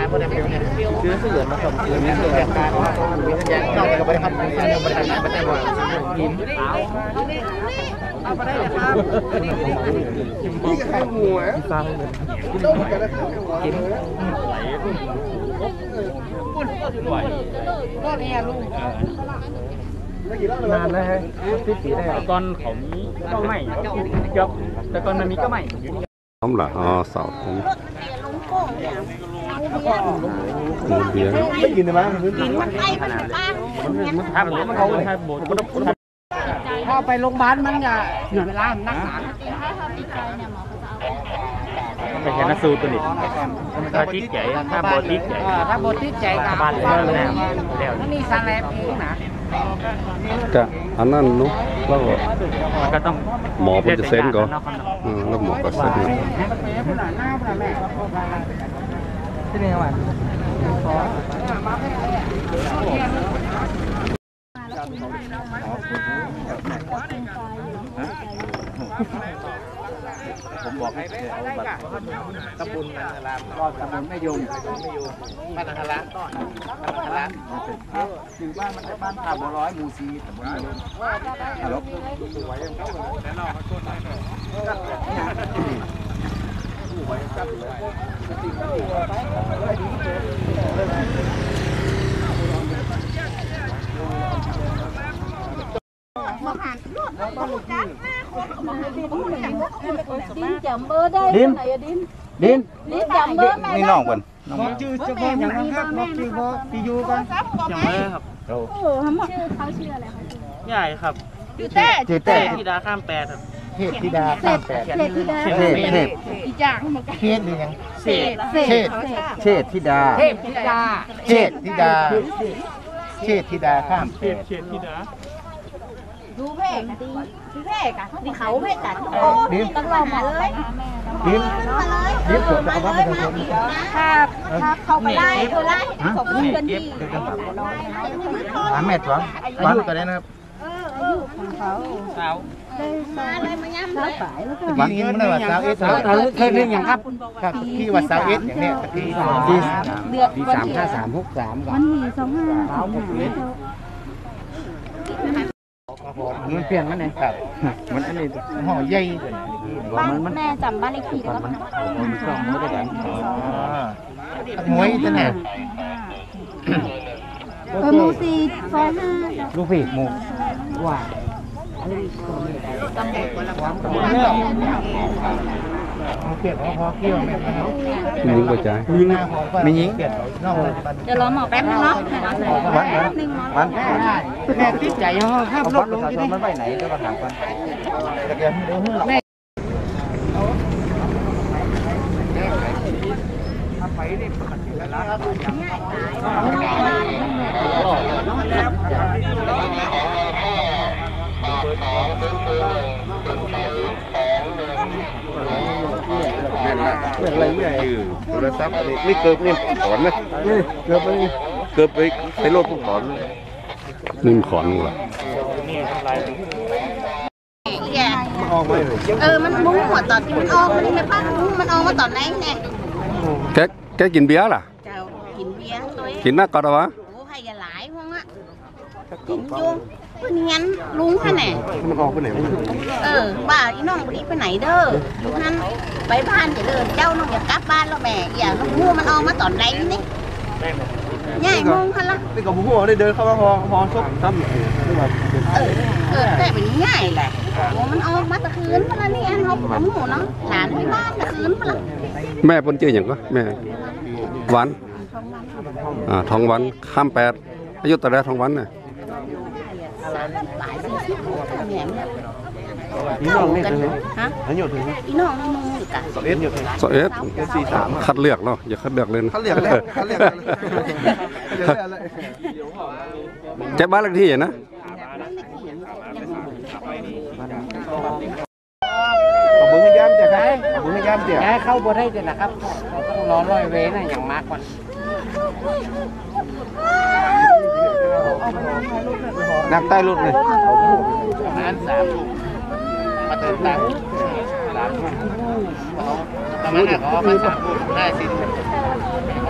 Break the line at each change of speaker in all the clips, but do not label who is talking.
าพวกนั้นเนี่ยซื้อเสือมาส่งซื้อมีเสือแบบการว่ามีสัญญาณนอกจากบริษัทบริษัทบริษัทบริษัทว่าหินเอาไปได้เลยครับกินข้าวหัวฟังกินไหลปุ่น
ไหลก็เนี่ยลุงนา
นแล้วฮะสิบปีได้
ตอนเขามีก็ไม่ยอะแต่ตอนมันมีก็ไม่
พร้อมเหรออ๋อสาวผม หมูเบียร์
ไม่กินเลยมั้ง
ถ้ามันเขาถ้าโบก็ต้อง
ถ้าไปโรงพยาบาลมันจะเหนื่อยเวลานักษา
ไปชนะสูตรตัวนี้ถ้าติดใจถ้าโบติดใจ
ถ้าบติดใจกับ
บ้านแล้วแล้วแล้ว
นี่ซาแลบเองนะ
จะอันนั้นเนุ๊แล้วก็
ก็ต้อง
หมอผมจะเซ็นก่อนอืมแล้วหมอก็เซ็นก่อน
ที่นี่วัน
ผมบอกให้เอาบัตรตำบลนันทราม
ก็ตำบลแม่ยุง
ไม่ยู่บ้านนันทรามบ้านนันทราม
ถึงบ้านมันจะบ้านขาบัวร้อยหมู่ซีตำบลแม่ยุงฮัลโหล
ดินจำเบอร์ได้ไหนอะดิน
ดิน
ดินจำเบอร์แม่
นี่น้องเพิ่น
บอกชื่อเจ้าพ่ออย่างนั้นครับบอกชื่อพ่อพี่ยูก่อน
จังเลยครับ
เออทำหมดชื่อเขาชื่ออะไรคะ
ใหญ่ครับ
ชื่อเต้
ชื่อเต้
ธิดาข้ามแปดครับ
เทพธิดาข้ามแปด
เศษธิดา
เทพเทพ
อีจางเหมือนกัน
เทพหรือยัง
เศษ
เศษ
เชษธิดา เทพธิดาเชษธิดา เชษธิดาข้ามแปด
เศษธิดา
ดูเพกดีดูเพกอะดีเขาเพกอะโอ้ต้องลองมาเลย
ดิน
มาเลย
ดินสวนจะเอาบ้านไปทำ
ถ้าถ้าเข้าไปไล่เออไล่สมบูรณ์กันดี
สามเมตรวะอายุตัวนี้นะครับ
สาว
มาเลยมาย่ำเลย
วันนี้มันว่าสาวเอสเคยเรียนอย่างครับครับที่ว่าสาวเอสอย่างเนี้ยที่ที่
เดือด
ที่สามห้าสามหกสามกับ
มันมีสองห้าสองห้า
มันเปลี่ยนมันเนี่ยครับ มันอันนี้ห่อใหญ่
บ้านแม่จำบ้านเลขที่ได้ไหม
มันสองมือด้วยกันอ๋อมวยจะเนี่ย
เออมูซีซอยห้า
ลูกพี่หมูว่า เอาเปลี่ยนพอพอเกี่ยวไหมครับ
มียิงกระจาย
มีหน้าพอไม่ยิงเปลี่ยนนอกปัจจุบัน
เดี๋ยวรอหมอแป๊บนึงเนาะ
วัน
แป๊บนึงหมอ
วันได้แม่ติดใจเขาห้ามลดลงที่นี่
มันไปไหนก็มาถามกัน
แม่ อะไรไม่ใช่
ชื่อโทรศัพท์นี่นี่เกิบนี่ถอนนะนี่
เกิบไป
เกิบไปใช้รถผมถอนนิ่มขอนเหรอ
เออ มันมุ้งหัวตอนที่มันออกมันไม่ป้ามุ้งมันออกมาตอนไหนเนี่ย
แกแกกินเบียร์ล่ะ
กินเบียร์ตัว
กินนักก็ได้วะ
โอ้ให้กันหลายพวะ กินจุ้งเพื่อนงั้นลุงค่ะแน่
มันออกไปไหนมัน
เออบ้าอีน้องบดีไปไหนเด้อลูกนั้นไปบ้านจะเดินเจ้าน้องอยากกลับบ้านแล้วแม่อย่างน้องงูมันออกมาตอนไหนนี่ใหญ่มงค่ะละ
นี่กับผู้ได้เดินเข้ามาพอพอซบซ้ำ
เออเออแต่เป็นง่ายแหละโอ้มันออกมาตะคืนมาแล้วนี่อันเขาของหมูเนาะหลานที่บ้านตะคืนมาแล้ว
แม่ปนเจออย่างก็แม่หวันอ่าทองหวันข้ามแปดอายุตะแรทองหวันน่ะ
หลายสี่สิบแหงเข้ากันฮะ
อันอยู่ถึง
อีน้องนี่มึงอีกอะ
สองเอ็ดอยู่ถึง
สเอสคัดเลือกเนาะอย่าคัดเลือกเลยนะ
เขาเรียกแล้วเขาเรียกอะไร
แกบ้านเลขที่อย่างนะ
ขอบคุณย่ำเจ้าครับขอบคุณย่ำเจ้า
แกเข้าบ่ได้เลยนะครับต้องรอร้อยเวนะอย่างมากก่อน
นักใต้รุ่นเลย
ประมาณสามมาเติมตังค์สามประมาณน่ะขอมาสามได้สิ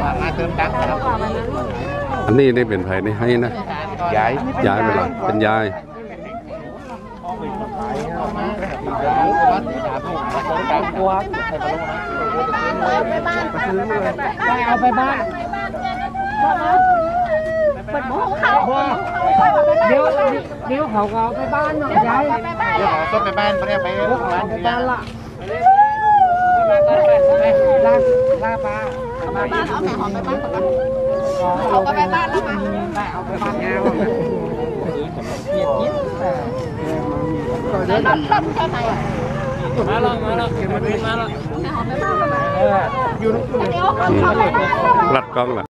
ว่ามาเติมตังค์ครับ
อันนี้ได้เป็นไผนี่ให้นะ
ยาย
ยายไปละเป็นยาย
ไปบ้านเอาไปบ้านเปิดหมูเขา
เดี๋ยวเดี๋ยวเขาเอาไปบ้านเนาะยาย
ไปบ้าน
เดี๋ยวขอต้นไปบ้านไปไปบ้าน
ไปบ้านละลาลาปลา
ไปบ้านเอาแม่หอมไปบ้านก่อนเอาไปบ้านแล้วค่ะ
เอาไปบ้านยาว
เดินรับรับแค่ไหนอะ
มาแล้วมาแล้วมาแล้ว
แม่หอมไปบ้านแล้วเดี๋ยวเขาเข้าไปบ้านแล้ว
รัดกล้องล่ะ